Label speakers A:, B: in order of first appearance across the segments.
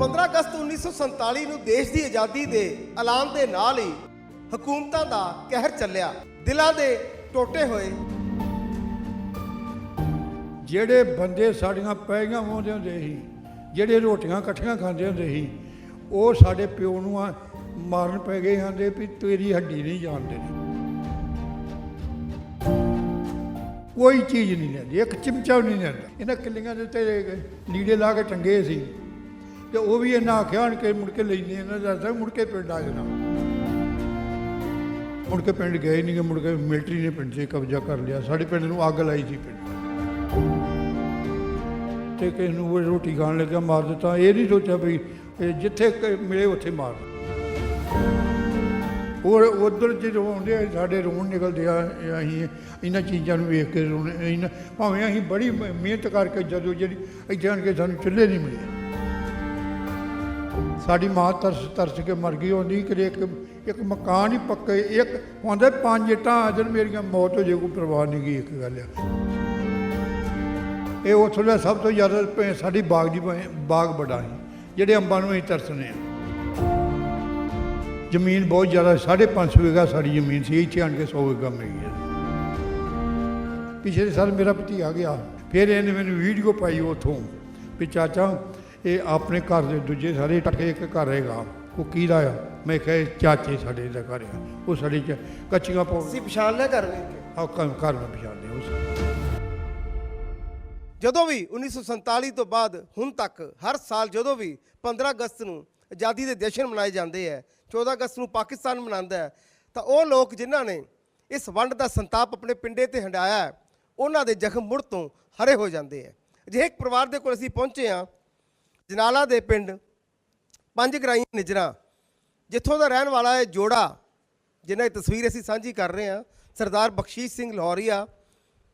A: 15 ਅਗਸਤ 1947 ਨੂੰ ਦੇਸ਼ ਦੀ ਆਜ਼ਾਦੀ ਦੇ ਐਲਾਨ ਦੇ ਨਾਲ ਹੀ ਹਕੂਮਤਾਂ ਦਾ ਕਹਿਰ ਚੱਲਿਆ। ਦਿਲਾਂ ਦੇ ਟੋਟੇ ਹੋਏ।
B: ਜਿਹੜੇ ਬੰਦੇ ਸਾਡੀਆਂ ਪੈਗੀਆਂ ਵਾਉਂਦੇ ਹੁੰਦੇ ਸੀ, ਜਿਹੜੇ ਰੋਟੀਆਂ ਇਕੱਠੀਆਂ ਖਾਂਦੇ ਹੁੰਦੇ ਸੀ, ਉਹ ਸਾਡੇ ਪਿਓ ਨੂੰ ਆ ਮਾਰਨ ਪੈ ਗਏ ਜਾਂਦੇ ਵੀ ਤੇਰੀ ਹੱਡੀ ਨਹੀਂ ਜਾਣਦੇ ਕੋਈ ਚੀਜ਼ ਨਹੀਂ ਲੈਂਦੀ, ਇੱਕ ਚਿਮਚਾ ਨਹੀਂ ਲੈਂਦਾ। ਇਹਨਾਂ ਕਿੱਲੀਆਂ ਦੇ ਉੱਤੇ ਲੀੜੇ ਲਾ ਕੇ ਟੰਗੇ ਸੀ। ਤੇ ਉਹ ਵੀ ਇਹਨਾਂ ਆਖਿਆ ਆਣ ਕੇ ਮੁੜ ਕੇ ਲੈਣੇ ਇਹਨਾਂ ਦਾ ਦੱਸਿਆ ਮੁੜ ਕੇ ਪਿੰਡ ਆ ਜਾਣਾ। ਮੁੜ ਕੇ ਪਿੰਡ ਗਏ ਨਹੀਂ ਗੇ, ਮੁੜ ਕੇ ਮਿਲਟਰੀ ਨੇ ਪਿੰਡ 'ਤੇ ਕਬਜ਼ਾ ਕਰ ਲਿਆ। ਸਾਡੇ ਪਿੰਡ ਨੂੰ ਅੱਗ ਲਾਈ ਸੀ ਪਿੰਡ ਤੇ ਕਿਸੇ ਨੂੰ ਰੋਟੀ ਖਾਣ ਲੱਗਿਆ ਮਾਰ ਦਿੱਤਾ। ਇਹ ਨਹੀਂ ਸੋਚਿਆ ਵੀ ਜਿੱਥੇ ਮਿਲੇ ਉੱਥੇ ਮਾਰ ਔਰ ਉਧਰ ਜਦੋਂ ਆਉਂਦੇ ਆ ਸਾਡੇ ਰੋਣ ਨਿਕਲਦੇ ਆ ਅਸੀਂ ਇਹਨਾਂ ਚੀਜ਼ਾਂ ਨੂੰ ਵੇਖ ਕੇ ਰੋਣ ਇਹਨਾਂ ਭਾਵੇਂ ਅਸੀਂ ਬੜੀ ਮਿਹਨਤ ਕਰਕੇ ਜਦੋਂ ਜਿਹੜੀ ਇੱਥੇ ਆਣ ਕੇ ਸਾਨੂੰ ਚੁੱਲ੍ਹੇ ਨਹੀਂ ਮਿਲੇ। ਸਾਡੀ ਮਾਂ ਤਰਸ ਤਰਸ ਕੇ ਮਰ ਗਈ ਹੁੰਦੀ ਕਿ ਇੱਕ ਇੱਕ ਮਕਾਨ ਹੀ ਪੱਕੇ, ਇੱਕ ਹੁੰਦੇ ਪੰਜ ਇੱਟਾਂ ਅਜਨ ਮੇਰੀਆਂ ਮੌਤ ਹੋ ਜੇ, ਕੋਈ ਪਰਵਾਹ ਨਹੀਂ ਗਈ ਇੱਕ ਗੱਲ ਆ। ਇਹ ਉੱਥੋਂ ਦਾ ਸਭ ਤੋਂ ਜ਼ਿਆਦਾ ਸਾਡੀ ਬਾਗ ਦੀ ਬਾਗ ਬੜਾ ਸੀ, ਜਿਹੜੇ ਅੰਬਾਂ ਨੂੰ ਅਸੀਂ ਤਰਸਨੇ ਆ ਜ਼ਮੀਨ ਬਹੁਤ ਜ਼ਿਆਦਾ 550 ਵਿਗਾ ਸਾਡੀ ਜ਼ਮੀਨ ਸੀ, ਇੱਥੇ ਆਣ ਕੇ 100 ਵਿਗਾ ਮਿਲ ਹੈ ਪਿਛਲੇ ਸਾਲ ਮੇਰਾ ਭਤੀਆ ਗਿਆ, ਫਿਰ ਇਹਨੇ ਮੈਨੂੰ ਵੀਡੀਓ ਪਾਈ ਉਥੋਂ, ਵੀ ਚਾਚਾ ਇਹ ਆਪਣੇ ਘਰ ਦੇ ਦੂਜੇ ਸਾਰੇ ਟੱਕੇ ਇੱਕ ਘਰ ਹੈਗਾ। ਉਹ ਕਿਹਦਾ ਆ। ਮੈਂ ਕਿਹਾ ਚਾਚੇ ਸਾਡੇ ਦਾ ਘਰ ਆ। ਉਹ ਸਾਡੇ ਚ ਕੱਚੀਆਂ ਪੌ
A: ਤੁਸੀਂ ਪਛਾਣ ਲਿਆ ਕਰ ਕੇ?
B: ਆ ਘਰ ਨੂੰ ਪਛਾਣਦੇ ਉਸ
A: ਜਦੋਂ ਵੀ 1947 ਤੋਂ ਬਾਅਦ ਹੁਣ ਤੱਕ ਹਰ ਸਾਲ ਜਦੋਂ ਵੀ 15 ਅਗਸਤ ਨੂੰ ਆਜ਼ਾਦੀ ਦੇ ਜਸ਼ਨ ਮਨਾਏ ਜਾਂਦੇ ਹੈ 14 ਅਗਸਤ ਨੂੰ ਪਾਕਿਸਤਾਨ ਮਨਾਉਂਦਾ ਹੈ ਤਾਂ ਉਹ ਲੋਕ ਜਿਨ੍ਹਾਂ ਨੇ ਇਸ ਵੰਡ ਦਾ ਸੰਤਾਪ ਆਪਣੇ ਪਿੰਡੇ ਤੇ ਹੰਡਾਇਆ ਉਹਨਾਂ ਦੇ ਜ਼ਖਮ ਮੁੜ ਤੋਂ ਹਰੇ ਹੋ ਜਾਂਦੇ ਹੈ ਅਜਿਹੇ ਇੱਕ ਪਰਿਵਾਰ ਦੇ ਕੋਲ ਅਸੀਂ ਪਹੁੰਚੇ ਹਾਂ ਜਨਾਲਾ ਦੇ ਪਿੰਡ ਪੰਜ ਗਰਾਈਆਂ ਨਿਜਰਾ, ਜਿੱਥੋਂ ਦਾ ਰਹਿਣ ਵਾਲਾ ਹੈ ਜੋੜਾ, ਜਿਨ੍ਹਾਂ ਦੀ ਤਸਵੀਰ ਅਸੀਂ ਸਾਂਝੀ ਕਰ ਰਹੇ ਹਾਂ, ਸਰਦਾਰ ਬਖਸ਼ੀਸ਼ ਸਿੰਘ ਲਾਹੌਰੀਆ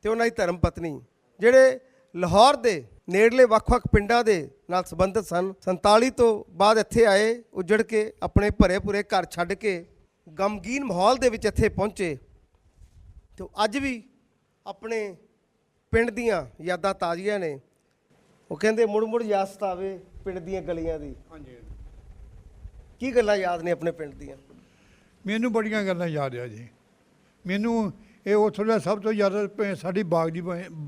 A: ਤੇ ਉਹਨਾਂ ਦੀ ਧਰਮ ਪਤਨੀ, ਜਿਹੜੇ ਲਾਹੌਰ ਦੇ ਨੇੜਲੇ ਵੱਖ-ਵੱਖ ਪਿੰਡਾਂ ਦੇ ਨਾਲ ਸੰਬੰਧਿਤ ਸਨ 47 ਤੋਂ ਬਾਅਦ ਇੱਥੇ ਆਏ, ਉਜੜ ਕੇ ਆਪਣੇ ਭਰੇ ਭੁਰੇ ਘਰ ਛੱਡ ਕੇ ਗਮਗੀਨ ਮਾਹੌਲ ਦੇ ਵਿੱਚ ਇੱਥੇ ਪਹੁੰਚੇ ਤੇ ਅੱਜ ਵੀ ਆਪਣੇ ਪਿੰਡ ਦੀਆਂ ਯਾਦਾਂ ਤਾਜ਼ੀਆਂ ਨੇ। ਉਹ ਕਹਿੰਦੇ ਮੁੜ ਮੁੜ ਯਾਦ ਸਤਾਵੇ ਪਿੰਡ ਦੀਆਂ ਗਲੀਆਂ ਦੀ।
B: ਹਾਂਜੀ।
A: ਕੀ ਗੱਲਾਂ ਯਾਦ ਨੇ ਆਪਣੇ ਪਿੰਡ ਦੀਆਂ?
B: ਮੈਨੂੰ ਬੜੀਆਂ ਗੱਲਾਂ ਯਾਦ ਆ ਜੀ। ਮੈਨੂੰ ਇਹ ਉੱਥੋਂ ਦਾ ਸਭ ਤੋਂ ਜ਼ਿਆਦਾ ਸਾਡੀ ਬਾਗ ਦੀ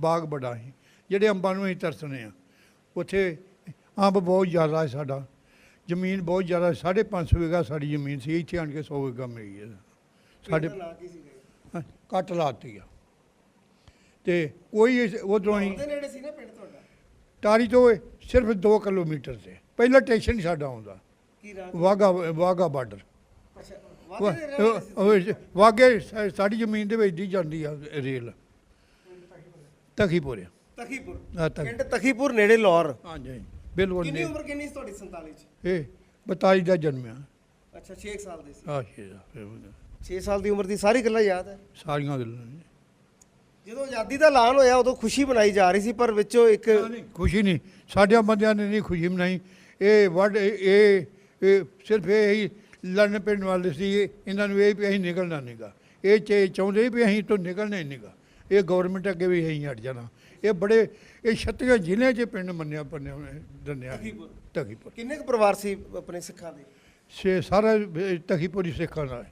B: ਬਾਗ ਬੜਾ ਸੀ ਜਿਹੜੇ ਅੰਬਾਂ ਨੂੰ ਅਸੀਂ ਤਰਸਨੇ ਆ ਉੱਥੇ ਅੰਬ ਬਹੁਤ ਜ਼ਿਆਦਾ ਹੈ ਸਾਡਾ। ਜ਼ਮੀਨ ਬਹੁਤ ਜ਼ਿਆਦਾ 550 ਵਿਗਾ ਸਾਡੀ ਜ਼ਮੀਨ ਸੀ ਇੱਥੇ ਆਣ ਕੇ 100 ਵਿਗਾ ਮਿਲੀ ਹੈ। ਸਾਡੇ ਕੱਟ ਲਾਤੀ ਆ। ਤੇ ਕੋਈ ਉਧਰੋਂ ਹੀ
A: ਨੇੜੇ ਸੀ ਨਾ ਪਿੰਡ
B: ਟਾਰੀ ਤੋਂ ਸਿਰਫ 2 ਕਿਲੋਮੀਟਰ ਤੇ। ਪਹਿਲਾ ਸਟੇਸ਼ਨ ਸਾਡਾ ਆਉਂਦਾ।
A: ਕੀ ਰਾਤ
B: ਵਾਗਾ ਵਾਗਾ ਬਾਰਡਰ ਵਾਗੇ ਸਾਡੀ ਜ਼ਮੀਨ ਦੇ ਵਿੱਚ ਦੀ ਜਾਂਦੀ ਆ ਰੇਲ। ਤਖੀਪੁਰ
A: ਤਖੀਪੁਰ?
B: ਆ ਤਖੀ
A: ਪਿੰਡ ਤਖੀਪੁਰ ਨੇੜੇ ਲਾਹੌਰ।
B: ਹਾਂਜੀ ਬਿਲਕੁਲ
A: ਕਿੰਨੀ
B: ਨਹੀਂ
A: ਉਮਰ ਕਿੰਨੀ ਸੀ ਤੁਹਾਡੀ? 47 ਚ?
B: ਇਹ 42 ਦਾ ਜਨਮਿਆ
A: ਅੱਛਾ 6 ਸਾਲ ਦੇ ਸੀ।
B: ਆ ਛੇ ਦਾ, ਫਿਰ ਉਹਦਾ।
A: 6 ਸਾਲ ਦੀ ਉਮਰ ਦੀ ਸਾਰੀ ਗੱਲਾਂ ਯਾਦ ਹੈ?
B: ਸਾਰੀਆਂ ਗੱਲਾਂ ਨੇ।
A: ਜਦੋਂ ਆਜ਼ਾਦੀ ਦਾ ਐਲਾਨ ਹੋਇਆ ਉਦੋਂ ਖੁਸ਼ੀ ਮਨਾਈ ਜਾ ਰਹੀ ਸੀ ਪਰ ਵਿੱਚੋਂ ਇੱਕ
B: ਨਹੀਂ, ਖੁਸ਼ੀ ਨਹੀਂ। ਸਾਡਿਆਂ ਬੰਦਿਆਂ ਨੇ ਨਹੀਂ ਖੁਸ਼ੀ ਮਨਾਈ। ਇਹ ਵੱਡ ਇਹ ਇਹ ਸਿਰਫ ਇਹ ਹੀ ਲੜਨ ਪੈਣ ਵਾਲੇ ਸੀ। ਇਹਨਾਂ ਨੂੰ ਇਹ ਵੀ ਅਸੀਂ ਨਿਕਲਣਾ ਨਹੀਂਗਾ ਇਹ ਚ ਚਾਹੁੰਦੇ ਵੀ ਅਸੀਂ ਤੋਂ ਨਿਕਲਣਾ ਹੀ ਨਹੀਂਗਾ ਇਹ ਗਵਰਨਮੈਂਟ ਅੱਗੇ ਵੀ ਅਸੀਂ ਹਟ ਜਾਣਾ। ਇਹ ਬੜੇ ਇਹ 36 ਜ਼ਿਲ੍ਹਿਆਂ 'ਚ ਪਿੰਡ ਮੰਨਿਆ ਪੰਨਿਆ ਦੰਨਿਆ।
A: ਤਖੀਪੁਰ। ਕਿੰਨੇ ਕੁ ਪਰਿਵਾਰ ਸੀ ਆਪਣੇ ਸਿੱਖਾਂ ਦੇ?
B: ਸੇ ਸਾਰਾ ਤਖੀਪੁਰ ਹੀ ਸਿੱਖਾਂ ਦਾ ਹੈ।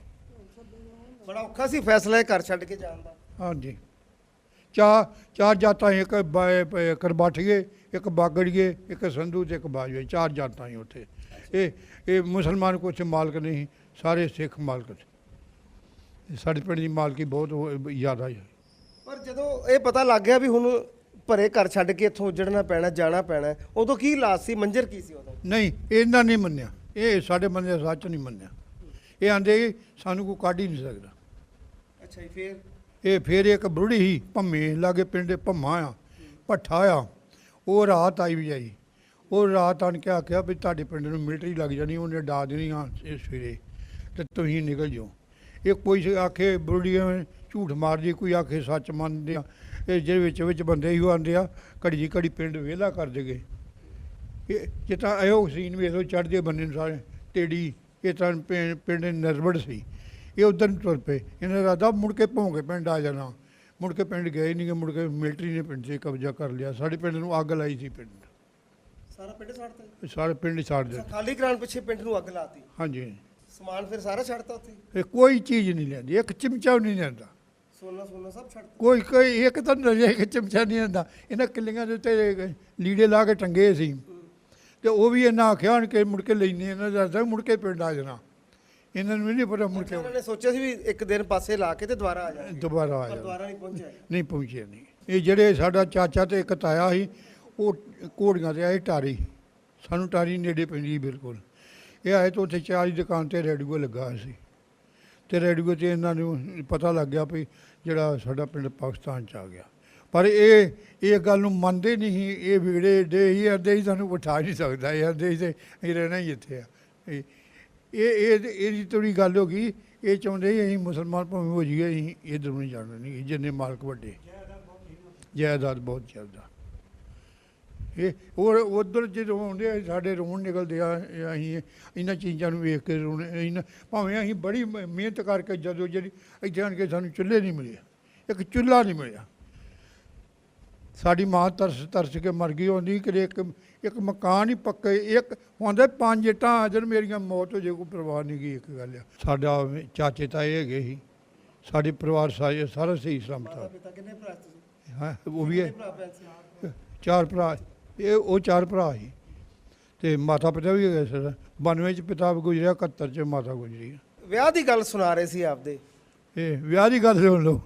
A: ਬੜਾ ਔਖਾ ਸੀ ਫੈਸਲਾ ਇਹ ਘਰ ਛੱਡ ਕੇ ਜਾਣ ਦਾ।
B: ਹਾਂਜੀ। ਚਾਰ ਚਾਰ ਜਾਤਾਂ ਸੀ, ਇੱਕ ਬਾ- ਕਰਬਾਠੀਏ ਇੱਕ ਬਾਗੜੀਏ ਇੱਕ ਸੰਧੂ ਤੇ ਇੱਕ ਬਾਜਵੇ ਚਾਰ ਜਾਤਾਂ ਹੀ ਉੱਥੇ। ਇਹ ਇਹ ਮੁਸਲਮਾਨ ਕੁਛ ਮਾਲਕ ਨਹੀਂ ਸਾਰੇ ਸਿੱਖ ਮਾਲਕ ਸੀ। ਸਾਡੇ ਪਿੰਡ ਦੀ ਮਾਲਕੀ ਬਹੁਤ ਹੋ- ਜ਼ਿਆਦਾ ਹੈ
A: ਪਰ ਜਦੋਂ ਇਹ ਪਤਾ ਲੱਗ ਗਿਆ ਵੀ ਹੁਣ ਭਰੇ ਘਰ ਛੱਡ ਕੇ ਇੱਥੋਂ ਉੱਜੜਨਾ ਪੈਣਾ ਜਾਣਾ ਪੈਣਾ ਉਦੋਂ ਕੀ ਲਾਸ ਸੀ ਮੰਜ਼ਰ ਕੀ ਸੀ ਉਦੋਂ?
B: ਨਹੀਂ ਇਹਨਾਂ ਨਹੀਂ ਮੰਨਿਆ। ਇਹ ਸਾਡੇ ਬੰਦੇ ਸੱਚ ਨਹੀਂ ਮੰਨਿਆ। ਇਹ ਆਂਦੇ ਸਾਨੂੰ ਕੋਈ ਕੱਢ ਹੀ ਨਹੀਂ ਸਕਦਾ।
A: ਅੱਛਾ ਜੀ ਫੇਰ?
B: ਇਹ ਫਿਰ ਇੱਕ ਬੁੜੀ ਸੀ, ਭੰਮੇ, ਲਾਗੇ ਪਿੰਡ ਭੰਮਾ ਆ, ਭੱਠਾ ਆ। ਉਹ ਰਾਤ ਆਈ ਵੀ ਆਈ। ਉਹ ਰਾਤ ਆਣ ਕੇ ਆਖਿਆ ਵੀ ਤੁਹਾਡੇ ਪਿੰਡ ਨੂੰ ਮਿਲਟਰੀ ਲੱਗ ਜਾਣੀ, ਉਹਨੇ ਡਾ ਦੇਣੀ ਆ ਇਹ ਸਵੇਰੇ ਤੇ ਤੁਸੀਂ ਨਿਕਲ ਜਾਓ। ਇਹ ਕੋਈ ਆਖੇ ਬੁੜੀ ਝੂਠ ਮਾਰਦੀ, ਕੋਈ ਆਖੇ ਸੱਚ ਮੰਨਦੇ ਆ। ਇਹ ਜਿਹਦੇ ਵਿੱਚ ਵਿੱਚ ਬੰਦੇ ਹੀ ਆਉਂਦੇ ਆ, ਘੜੀ ਜੀ ਘੜੀ ਪਿੰਡ ਵਿਹਲਾ ਕਰ ਦੇਗੇ। ਇਹ ਜਿੱਦਾਂ ਇਹੋ ਸੀਨ ਵੇਖੋ ਚੜ੍ਹਦੇ ਬੰਦੇ ਨੂੰ ਸਾਰੇ ਟੇੜੀ ਇਹ ਤਾਂ ਪਿੰ- ਪਿੰਡ ਨਰਵੜ ਸੀ। ਇਹ ਉਧਰ ਨੂੰ ਤੁਰ ਪਏ। ਇਹਨਾਂ ਦਾ ਰਾਦਾ ਮੁੜ ਕੇ ਭੌਂਕੇ ਪਿੰਡ ਆ ਜਾਣਾ। ਮੁੜ ਕੇ ਪਿੰਡ ਗਏ ਨਹੀਂ ਗੇ ਮੁੜ ਕੇ ਮਿਲਟਰੀ ਨੇ ਪਿੰਡ 'ਚ ਕਬਜ਼ਾ ਕਰ ਲਿਆ। ਸਾਡੇ ਪਿੰਡ ਨੂੰ ਅੱਗ ਲਾਈ ਸੀ ਪਿੰਡ।
A: ਸਾਰਾ ਪਿੰਡ ਛੱਡਤਾ
B: ਸਾਰੇ ਪਿੰਡ ਹੀ ਛੱਡ ਦੇ
A: ਖਾਲੀ ਕਰਾਉਣ ਪਿੱਛੇ ਪਿੰਡ ਨੂੰ ਅੱਗ ਲਾਤੀ।
B: ਹਾਂਜੀ।
A: ਸਮਾਨ ਫਿਰ ਸਾਰਾ ਛੱਡਤਾ ਉੱਥੇ?
B: ਇਹ ਕੋਈ ਚੀਜ਼ ਨਹੀਂ ਲੈਂਦੀ ਇੱਕ ਚਮਚਾ ਨਹੀਂ ਲੈਂਦਾ
A: ਸੋਨਾ ਸੋਨਾ ਸਭ ਛੱਡਤਾ?
B: ਕੋਈ ਕੋਈ ਇੱਕ ਤਾਂ ਨਜ਼ਰ ਇੱਕ ਚਮਚਾ ਨਹੀਂ ਲੈਂਦਾ ਇਹਨਾਂ ਕਿੱਲੀਆਂ ਦੇ ਉੱਤੇ ਲੀੜੇ ਲਾ ਕੇ ਟੰਗੇ ਸੀ। ਤੇ ਉਹ ਵੀ ਇਹਨਾਂ ਆਖਿਆ ਕਿ ਮੁੜ ਕੇ ਲੈਣੇ ਇਹਨਾਂ ਦਾ ਮੁੜ ਕੇ ਪਿੰਡ ਆ ਜਾਣਾ। ਇਹਨਾਂ ਨੂੰ ਵੀ ਨਹੀਂ ਪਤਾ ਮੁੜ ਕੇ
A: ਉਹਨਾਂ ਨੇ ਸੋਚਿਆ ਸੀ ਵੀ ਇੱਕ ਦਿਨ ਪਾਸੇ ਲਾ ਕੇ ਤੇ ਦੁਬਾਰਾ ਆ ਜਾਣਗੇ।
B: ਦੁਬਾਰਾ ਆ
A: ਪਰ
B: ਜਾਣਾ
A: ਦੁਬਾਰਾ ਨਹੀਂ ਪਹੁੰਚਿਆ।
B: ਨਹੀਂ ਪਹੁੰਚਿਆ ਨਹੀਂ। ਇਹ ਜਿਹੜੇ ਸਾਡਾ ਚਾਚਾ ਤੇ ਇੱਕ ਤਾਇਆ ਸੀ ਉਹ ਘੋੜੀਆਂ ਤੇ ਆਏ ਟਾਰੀ। ਸਾਨੂੰ ਟਾਰੀ ਨੇੜੇ ਪੈਂਦੀ ਬਿਲਕੁਲ। ਇਹ ਆਏ ਤਾਂ ਉੱਥੇ ਚਾਹ ਦੀ ਦੁਕਾਨ ਤੇ ਰੇਡੀਓ ਲੱਗਾ ਹੋਇਆ ਸੀ। ਤੇ ਰੇਡੀਓ ਤੇ ਇਹਨਾਂ ਨੂੰ ਪਤਾ ਲੱਗ ਗਿਆ ਵੀ ਜਿਹੜਾ ਸਾਡਾ ਪਿੰਡ ਪਾਕਿਸਤਾਨ ਚ ਆ ਗਿਆ। ਪਰ ਇਹ ਇਹ ਗੱਲ ਨੂੰ ਮੰਨਦੇ ਨਹੀਂ ਇਹ ਵਿਗੜੇ ਡੇ ਹੀ ਆਂਦੇ ਹੀ ਸਾਨੂੰ ਬਿਠਾ ਨਹੀਂ ਸਕਦਾ। ਇਹ ਆਂਦੇ ਹੀ ਰਹਿਣਾ ਹੀ ਇੱਥੇ ਆ। ਇਹ ਇਹ ਇਹ, ਇਹਦੀ ਥੋੜੀ ਗੱਲ ਹੋ ਗਈ। ਇਹ ਚਾਹੁੰਦੇ ਅਸੀਂ ਮੁਸਲਮਾਨ ਭਾਵੇਂ ਹੋ ਜਾਈਏ, ਅਸੀਂ ਇਧਰ ਨਹੀਂ ਜਾਣਾ, ਨਹੀਂ ਜਿੰਨੇ ਮਾਲਕ ਵੱਡੇ। ਜਾਇਦਾਦ ਬਹੁਤ ਜ਼ਿਆਦਾ। ਇਹ ਹੋਰ ਉਧਰ ਜਦੋਂ ਆਉਂਦੇ ਆ, ਸਾਡੇ ਰੋਣ ਨਿਕਲਦੇ ਆ, ਅਸੀਂ ਇਹਨਾਂ ਚੀਜ਼ਾਂ ਨੂੰ ਵੇਖ ਕੇ ਰੋਣ, ਇਹਨਾਂ ਭਾਵੇਂ ਅਸੀਂ ਬੜੀ ਮਿਹਨਤ ਕਰਕੇ ਜਦੋਂ ਜਿਹੜੀ ਇੱਥੇ ਆਣ ਕੇ ਸਾਨੂੰ ਚੁੱਲ੍ਹੇ ਨਹੀਂ ਮਿਲੇ, ਇੱਕ ਚੁੱਲ੍ਹਾ ਨਹੀਂ ਮਿਲਿਆ। ਸਾਡੀ ਮਾਂ ਤਰਸ ਤਰਸ ਕੇ ਮਰ ਗਈ ਹੁੰਦੀ ਕਿ ਇੱਕ ਇੱਕ ਮਕਾਨ ਹੀ ਪੱਕੇ ਇੱਕ ਹੁੰਦੇ ਪੰਜ ਇੱਟਾਂ ਅਜਰ ਮੇਰੀਆਂ ਮੌਤ ਹੋ ਜੇ ਕੋਈ ਪਰਵਾਹ ਨਹੀਂ ਗਈ ਇੱਕ ਗੱਲ ਆ। ਸਾਡਾ ਚਾਚੇ ਤਾਏ ਹੈਗੇ ਸੀ ਸਾਡੇ ਪਰਿਵਾਰ ਸਾਰੇ ਸਾਰਾ ਸਹੀ
A: ਪਿਤਾ ਕਿੰਨੇ ਭਰਾ ਤੁਸੀਂ?
B: ਹਾਂ ਉਹ ਵੀ ਹੈ। ਚਾਰ ਭਰਾ ਇਹ ਉਹ ਚਾਰ ਭਰਾ ਸੀ। ਤੇ ਮਾਤਾ ਪਿਤਾ ਵੀ ਹੈਗੇ ਸਰ 92 ਚ ਪਿਤਾ ਗੁਜਰਿਆ 71 ਚ ਮਾਤਾ ਗੁਜਰੀ।
A: ਵਿਆਹ ਦੀ ਗੱਲ ਸੁਣਾ ਰਹੇ ਸੀ ਆਪਦੇ।
B: ਇਹ ਵਿਆਹ ਦੀ ਗੱਲ ਸੁਣ ਲਓ।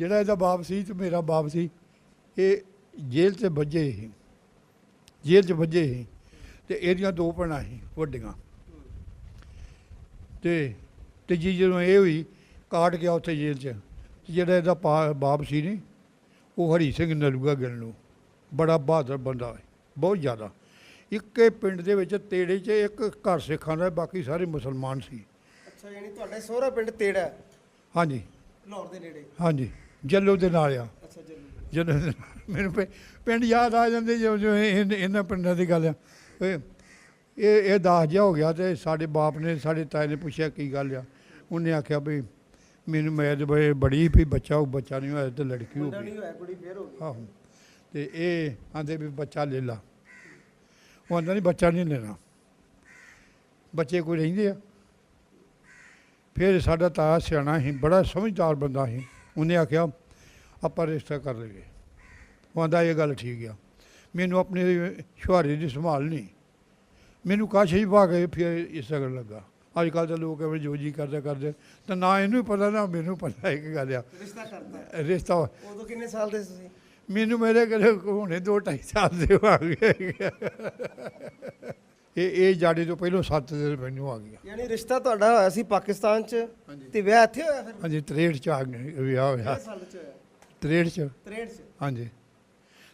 B: ਜਿਹੜਾ ਇਹਦਾ ਬਾਪ ਸੀ ਤੇ ਮੇਰਾ ਬਾਪ ਸੀ ਇਹ ਜੇਲ੍ਹ 'ਚ ਵੱਜੇ ਸੀ। ਜੇਲ੍ਹ 'ਚ ਵੱਜੇ ਸੀ ਤੇ ਇਹਦੀਆਂ ਦੋ ਭੈਣਾਂ ਸੀ ਵੱਡੀਆਂ। ਤੇ ਤੇ ਜੀ ਜਦੋਂ ਇਹ ਹੋਈ ਕਾਟ ਗਿਆ ਉੱਥੇ ਜੇਲ੍ਹ 'ਚ। ਜਿਹੜਾ ਇਹਦਾ ਬਾਪ ਸੀ ਨਹੀਂ ਉਹ ਹਰੀ ਸਿੰਘ ਨਲੂਗਾ ਗਿਣ ਨੂੰ। ਬੜਾ ਬਹਾਦਰ ਬੰਦਾ ਹੈ ਬਹੁਤ ਜ਼ਿਆਦਾ। ਇੱਕੇ ਪਿੰਡ ਦੇ ਵਿੱਚ ਤੇੜੇ 'ਚ ਇੱਕ ਘਰ ਸਿੱਖਾਂ ਦਾ ਬਾਕੀ ਸਾਰੇ ਮੁਸਲਮਾਨ ਸੀ।
A: ਅੱਛਾ ਯਾਨੀ ਤੁਹਾਡੇ ਸਹੁਰਾ ਪਿੰਡ ਤੇੜਾ
B: ਹਾਂਜੀ।
A: ਲਾਹੌਰ ਦੇ ਨੇੜੇ?
B: ਹਾਂਜੀ। ਜੱਲੋ ਦੇ ਨਾਲ ਆ। ਜਦੋਂ ਮੈਨੂੰ ਪਿੰਡ ਯਾਦ ਆ ਜਾਂਦੇ ਜੋ ਜੋ ਇਹ- ਇਹਨਾਂ ਪਿੰਡਾਂ ਦੀ ਗੱਲ ਆ। ਇਹ ਇਹ ਦਾਸ ਜਿਹਾ ਹੋ ਗਿਆ ਤੇ ਸਾਡੇ ਬਾਪ ਨੇ ਸਾਡੇ ਤਾਏ ਨੇ ਪੁੱਛਿਆ ਕੀ ਗੱਲ ਆ। ਉਹਨੇ ਆਖਿਆ ਵੀ ਮੈਨੂੰ ਮੈਦ ਬੜੇ ਬੜੀ ਵੀ ਬੱਚਾ ਉਹ ਬੱਚਾ ਨਹੀਂ ਹੋਇਆ ਤੇ ਲੜਕੀ ਹੋ ਗਈ। ਆਹੋ। ਤੇ ਇਹ ਆਂਦੇ ਵੀ ਬੱਚਾ ਲੈ ਲਾ। ਉਹ ਆਂਦਾ ਨਹੀਂ ਬੱਚਾ ਨਹੀਂ ਲੈਣਾ। ਬੱਚੇ ਕੋਈ ਰਹਿੰਦੇ ਆ। ਫਿਰ ਸਾਡਾ ਤਾਇਆ ਸਿਆਣਾ ਸੀ ਬੜਾ ਸਮਝਦਾਰ ਬੰਦਾ ਸੀ। ਉਹਨੇ ਆਖਿਆ ਆਪਾਂ ਰਿਸ਼ਤਾ ਕਰ ਲਈਏ। ਉਹ ਆਂਦਾ ਇਹ ਗੱਲ ਠੀਕ ਆ। ਮੈਨੂੰ ਆਪਣੇ ਸ਼ੁਹਾਰੇ ਦੀ ਸੰਭਾਲ ਨਹੀਂ। ਮੈਨੂੰ ਕਾਸ਼ ਹੀ ਪਾ ਕੇ ਫਿਰ ਇਸ ਗੱਲ ਲੱਗਾ। ਅੱਜ ਕੱਲ੍ਹ ਤਾਂ ਲੋਕ ਐਵੇਂ ਜੋ ਜੀ ਕਰਦੇ ਕਰਦੇ। ਤਾਂ ਨਾ ਇਹਨੂੰ ਪਤਾ ਨਾ ਮੈਨੂੰ ਪਤਾ ਇੱਕ ਗੱਲ ਆ।
A: ਰਿਸ਼ਤਾ ਕਰਤਾ
B: ਰਿਸ਼ਤਾ
A: ਉਦੋਂ ਕਿੰਨੇ ਸਾਲ ਦੇ ਤੁਸੀਂ?
B: ਮੈਨੂੰ ਮੇਰੇ ਘਰੇ ਹੁਣੇ ਦੋ ਢਾਈ ਸਾਲ ਦੇ ਆ ਗਏ। ਇਹ ਇਹ ਜਾੜੇ ਤੋਂ ਪਹਿਲਾਂ 7 ਦਿਨ ਮੈਨੂੰ ਆ ਗਿਆ
A: ਯਾਨੀ ਰਿਸ਼ਤਾ ਤੁਹਾਡਾ ਹੋਇਆ ਸੀ ਪਾਕਿਸਤਾਨ 'ਚ ਤੇ ਵਿਆਹ ਇੱਥੇ ਹੋਇਆ ਫਿਰ?
B: ਹਾਂਜੀ 63 ਚ ਆ ਗਏ ਵਿਆਹ ਹੋਇਆ।
A: ਸਾਲ 'ਚ ਹੋਇਆ?
B: 63 ਚ।
A: 63 'ਚ?
B: ਹਾਂਜੀ।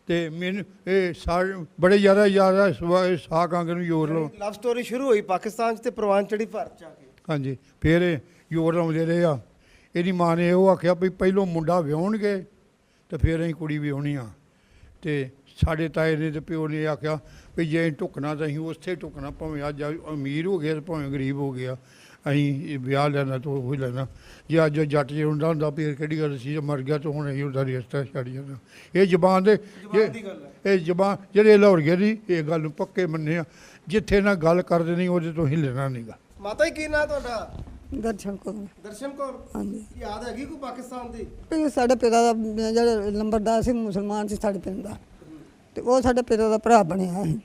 B: ਤੇ ਮੈਨੂੰ ਇਹ ਸਾਰੇ ਬੜੇ ਜ਼ਿਆਦਾ ਜ਼ਿਆਦਾ ਸਾਹ ਕਾਂਗ ਨੂੰ ਜ਼ੋਰ ਲਾਉ
A: ਲਵ ਸਟੋਰੀ ਸ਼ੁਰੂ ਹੋਈ ਪਾਕਿਸਤਾਨ 'ਚ ਤੇ ਪ੍ਰਵਾਨ ਚੜੀ ਭਾਰਤ 'ਚ ਆ ਕੇ।
B: ਹਾਂਜੀ ਫਿਰ ਇਹ ਜ਼ੋਰ ਲਾਉਂਦੇ ਰਹੇ ਆ। ਇਹਦੀ ਮਾਂ ਨੇ ਉਹ ਆਖਿਆ ਵੀ ਪਹਿਲੋਂ ਮੁੰਡਾ ਵਿਆਹਣਗੇ ਤੇ ਫਿਰ ਅਸੀਂ ਕੁੜੀ ਵਿਆਹਣੀ ਆ। ਤੇ ਸਾਡੇ ਤਾਏ ਨੇ ਤੇ ਪਿਓ ਨੇ ਆਖਿਆ ਵੀ ਜੇ ਢੁਕਣਾ ਤਾਂ ਅਸੀਂ ਉੱਥੇ ਢੁਕਣਾ ਭਾਵੇਂ ਅੱਜ ਅਮੀਰ ਹੋ ਗਿਆ ਤੇ ਭਾਵੇਂ ਗਰੀਬ ਹੋ ਗਿਆ। ਅਸੀਂ ਇਹ ਵਿਆਹ ਲੈਣਾ ਤਾਂ ਉਹ ਹੀ ਲੈਣਾ। ਜੇ ਅੱਜ ਜੱਟ ਜੇ ਹੁੰਦਾ ਹੁੰਦਾ ਫਿਰ ਕਿਹੜੀ ਗੱਲ ਸੀ ਜੇ ਮਰ ਗਿਆ ਤਾਂ ਹੁਣ ਅਸੀਂ ਉਹਦਾ ਰਿਸ਼ਤਾ ਛੱਡ ਜਾਣਾ। ਇਹ ਜ਼ਬਾਨ ਦੇ
A: ਹੈ।
B: ਇਹ ਜ਼ਬਾਨ ਜਿਹੜੇ ਲਾਹੌਰੀਏ ਦੀ ਇਹ ਗੱਲ ਨੂੰ ਪੱਕੇ ਮੰਨੇ ਆ ਜਿੱਥੇ ਨਾ ਗੱਲ ਕਰਦੇ ਨਹੀਂ ਉਹਦੇ ਤੋਂ ਹੀ ਲੈਣਾ ਨਹੀਂਗਾ
A: ਮਾਤਾ ਜੀ ਕੀ ਨਾਂ ਤੁਹਾਡਾ?
C: ਦਰਸ਼ਨ ਕੋ
A: ਦਰਸ਼ਨ ਕੌਰ।
C: ਹਾਂਜੀ।
A: ਯਾਦ ਹੈਗੀ ਕੋਈ ਪਾਕਿਸਤਾਨ ਦੀ?
C: ਸਾਡੇ ਪਿਤਾ ਦਾ ਜਿਹੜਾ ਲੰਬਰਦਾਰ ਸੀ ਮੁਸਲਮਾਨ ਸੀ ਸਾਡੇ ਪਿੰਡ ਦਾ। ਤੇ ਉਹ ਸਾਡੇ ਪਿਤਾ ਦਾ ਭਰਾ ਬਣਿਆ ਸੀ।